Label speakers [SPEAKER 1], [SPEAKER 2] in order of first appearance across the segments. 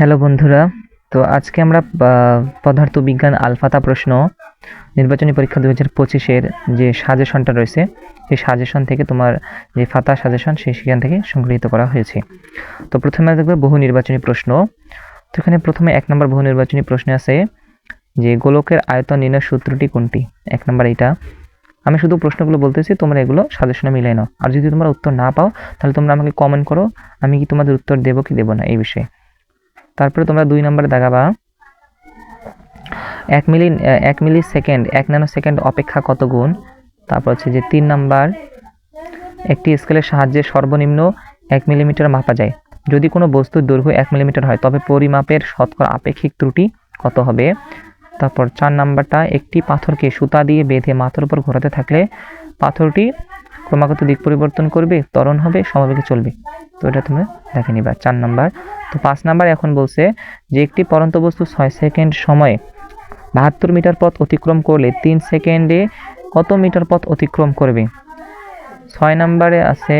[SPEAKER 1] Hello বন্ধুরা, তো আজকে আমরা পদার্থবিজ্ঞান আলফাতা প্রশ্ন, নির্বাচনী পরীক্ষা দু হাজার পঁচিশের যে সাজেশনটা রয়েছে সেই সাজেশন থেকে তোমার যে ফাতা সাজেশন সেই সেখান থেকে সংগৃহীত করা হয়েছে। তো প্রথমে দেখবে বহু নির্বাচনী প্রশ্ন। তো এখানে প্রথমে এক নম্বর বহু নির্বাচনী প্রশ্নে আছে যে, গোলকের আয়তন নির্ণয় সূত্রটি কোনটি? এক নম্বর এটা আমি শুধু প্রশ্নগুলো বলতেছি, তোমরা এগুলো সাজেশনে মিলাই নাও। আর যদি তোমরা উত্তর না পাও, তাহলে তোমরা আমাকে কমেন্ট করো। আমি কি তোমাদের উত্তর দেবো কি দেবো না এই বিষয়ে। তারপরে তোমরা দুই নম্বরে দেখাবা। এক মিলি এক মিলি সেকেন্ড এক ন্যানো সেকেন্ড অপেক্ষা কত গুণ? তারপর হচ্ছে যে তিন নাম্বার, একটি স্কেলের সাহায্যে সর্বনিম্ন এক মিলিমিটার মাপা যায়। যদি কোনো বস্তুর দৈর্ঘ্য এক মিলিমিটার হয়, তবে পরিমাপের শতকরা আপেক্ষিক ত্রুটি কত হবে? তারপর চার নাম্বারটা, একটি পাথরকে সুতা দিয়ে বেঁধে মাথার উপর ঘোরাতে থাকলে পাথরটি ক্রমাগত দিক পরিবর্তন করবে, ত্বরণ হবে, সমবেগে চলবে। তো এটা তুমি দেখে নিবা, চার নাম্বার। তো পাঁচ নাম্বার এখন বলছে যে একটি পরন্ত বস্তু ছয় সেকেন্ড সময়ে বাহাত্তর মিটার পথ অতিক্রম করলে তিন সেকেন্ডে কত মিটার পথ অতিক্রম করবে? ছয় নাম্বারে আছে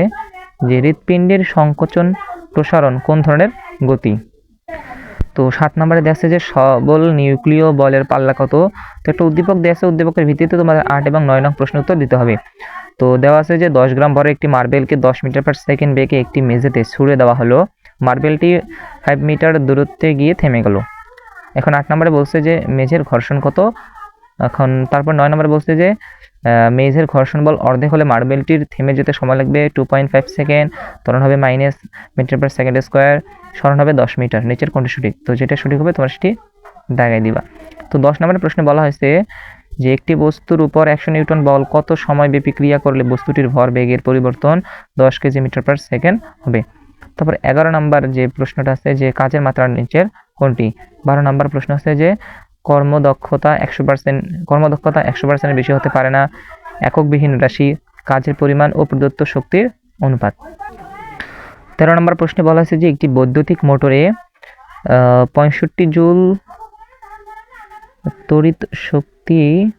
[SPEAKER 1] যে হৃৎপিণ্ডের সংকোচন প্রসারণ কোন ধরনের? গতি। তো সাত নম্বরে দেখছে যে সবল নিউক্লিয় বলের পাল্লা কত? তো একটা উদ্দীপক দেখছে উদ্দীপকের ভিত্তিতে তোমাদের আট এবং নয় নং প্রশ্ন উত্তর দিতে হবে। তো দেওয়া আছে যে দশ গ্রাম ভরের একটি মার্বেলকে দশ মিটার পার সেকেন্ড বেগে একটি মেঝেতে ছুঁড়ে দেওয়া হলো। মার্বেলটি ফাইভ মিটার দূরত্বে গিয়ে থেমে গেল। এখন আট নম্বরে বলছে যে মেঝের ঘর্ষণ কত? এখন তারপর নয় নম্বরে বলছে যে মেঝের ঘর্ষণ বল অর্ধেক হলে মার্বেলটির থেমে যেতে সময় লাগবে টু পয়েন্ট ফাইভ সেকেন্ড তরণ হবে minus metre per second square স্মরণ হবে দশ মিটার নিচের কোনটি সঠিক। তো যেটা সঠিক হবে, তোমরা সেটি দাগাই দিবা। তো দশ নম্বরের প্রশ্নে বলা হয়েছে যে, একটি বস্তুর উপর একশো নিউটন বল কত সময় ব্যাপী ক্রিয়া করলে বস্তুটির ভর বেগের পরিবর্তন দশ কেজি মিটার পার সেকেন্ড হবে? তারপর এগারো নম্বর যে প্রশ্নটা আছে যে কাজের মাত্রার নিচের কোনটি বারো নম্বর প্রশ্ন আছে যে কর্মদক্ষতা একশো পার্সেন্ট কর্মদক্ষতা একশো পার্সেন্টের বেশি হতে পারে না। এককবিহীন রাশি, কাজের পরিমাণ ও প্রদত্ত শক্তির অনুপাত। তেরো নম্বর প্রশ্নে বলা হয়েছে যে একটি বৈদ্যুতিক মোটরে পঁয়ষট্টি জুল তড়িৎ শক্তি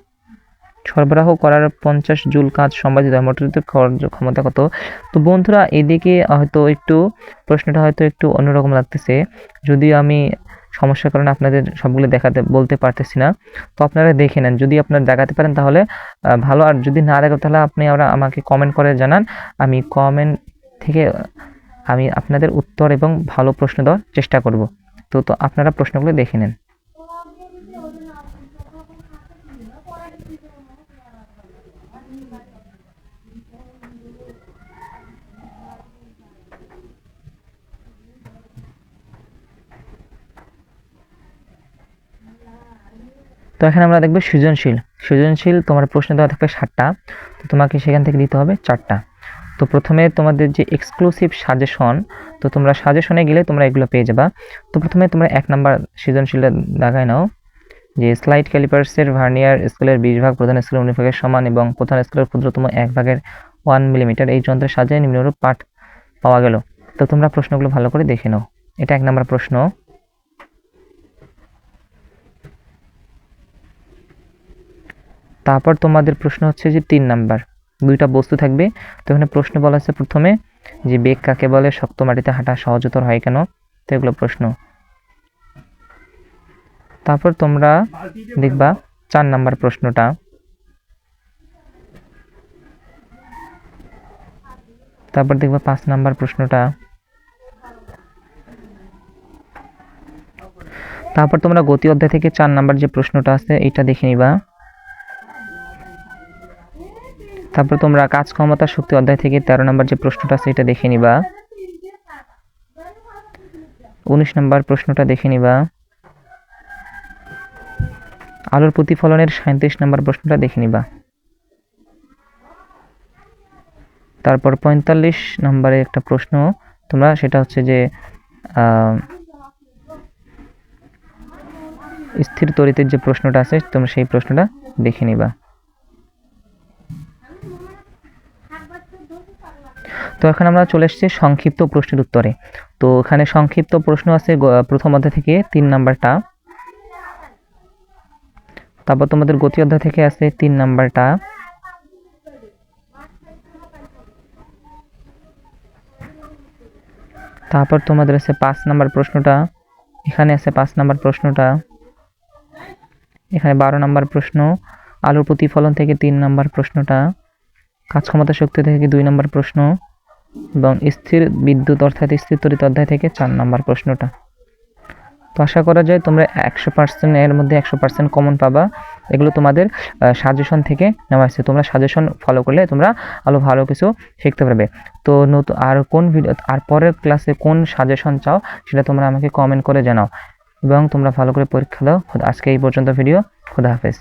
[SPEAKER 1] সরবরাহ করার পঞ্চাশ জুল কাজ সম্পাদিত হয়। কার্য- ক্ষমতা কত? তো বন্ধুরা, এদিকে হয়তো একটু, প্রশ্নটা হয়তো একটু অন্যরকম লাগতেছে। যদিও আমি সমস্যার কারণে আপনাদের সবগুলো দেখাতে বলতে পারতেছি না। তো আপনারা দেখে নেন, যদি আপনারা দেখাতে পারেন তাহলে ভালো। আর যদি না দেখাতে তাহলে আপনি আমরা আমাকে কমেন্ট করে জানান। আমি কমেন্ট থেকে, আমি আপনাদের উত্তর এবং ভালো প্রশ্ন দেওয়ার চেষ্টা করব। তো তো আপনারা প্রশ্নগুলো দেখে নেন। তো এখানে আমরা দেখব সৃজনশীল। সৃজনশীল তোমার প্রশ্ন দেওয়া থাকবে সাতটা। তো তোমাকে সেখান থেকে দিতে হবে চারটা। তো প্রথমে তোমাদের যে এক্সক্লুসিভ সাজেশন তো তোমরা সাজেশনে গেলে তোমরা এগুলো পেয়ে যাবা। তো প্রথমে তোমরা এক নাম্বার সৃজনশীলটা দেখায় নাও। যে স্লাইড ক্যালিপার্সের ভার্নিয়ার স্কেলের বিশ ভাগ, প্রধান স্কেলের উনিশ সমান এবং প্রধান স্কেলের ক্ষুদ্রতম এক ভাগের ওয়ান মিলিমিটার এই যন্ত্রের সাহায্যে নিম্নরূপ পাঠ পাওয়া গেল। তো তোমরা প্রশ্নগুলো ভালো করে দেখে নাও। এটা এক নাম্বার প্রশ্ন। তারপর তোমাদের প্রশ্ন হচ্ছে যে তিন নাম্বার। দুইটা বস্তু থাকবে। তো এখানে প্রশ্ন বলা আছে প্রথমে যে বেগ কাকে বলে? শক্ত মাটিতে হাঁটা সহজতর হয় কেন? তো এগুলো প্রশ্ন। তারপর তোমরা দেখবা চার নাম্বার প্রশ্নটা। তারপর দেখবা পাঁচ নাম্বার প্রশ্নটা। তারপর তোমরা গতি অধ্যায় থেকে চার নাম্বার যে প্রশ্নটা আছে এটা দেখে নিবা। তারপর তোমরা কাজ ক্ষমতা, শক্তি অধ্যায় থেকে তেরো নম্বর যে প্রশ্নটা আছে, এটা দেখে নিবা। উনিশ নম্বর প্রশ্নটা দেখে নিবা। আলোর প্রতিফলনের সাঁত্রিশ নম্বর প্রশ্নটা দেখে নিবা। তারপর পঁয়তাল্লিশ নম্বরে একটা প্রশ্ন, তোমরা সেটা হচ্ছে যে স্থির তরিতের যে প্রশ্নটা আছে, তোমরা সেই প্রশ্নটা দেখে নিবা। তো এখন আমরা চলে এসেছি সংক্ষিপ্ত প্রশ্নের উত্তরে। তো এখানে সংক্ষিপ্ত প্রশ্ন আছে প্রথম অধ্যায় থেকে তিন নাম্বারটা। তারপর তোমাদের গতি অধ্যায় থেকে আছে তিন নাম্বারটা। তারপর তোমাদের আছে পাঁচ নাম্বার প্রশ্নটা। এখানে আছে পাঁচ নাম্বার প্রশ্নটা। এখানে বারো নাম্বার প্রশ্ন। আলুর প্রতিফলন থেকে তিন নাম্বার প্রশ্নটা। কাজ ক্ষমতা শক্তি থেকে দুই নাম্বার প্রশ্ন। এবং স্থির বিদ্যুৎ অর্থাৎ স্থির তড়িৎ অধ্যায় থেকে চার নম্বর প্রশ্নটা। তো আশা করা যায় তোমরা একশো পার্সেন্ট এর মধ্যে একশো পার্সেন্ট কমন পাবা। এগুলো তোমাদের সাজেশন থেকে নেওয়া হয়েছে তোমরা সাজেশন ফলো করলে তোমরা আরও ভালো কিছু শিখতে পারবে। তো নতুন আর কোন ভিডিও আর পরের ক্লাসে কোন সাজেশন চাও সেটা তোমরা আমাকে কমেন্ট করে জানাও। এবং তোমরা ভালো করে পরীক্ষা দাও। আজকে এই পর্যন্ত ভিডিও খুদা হাফেজ।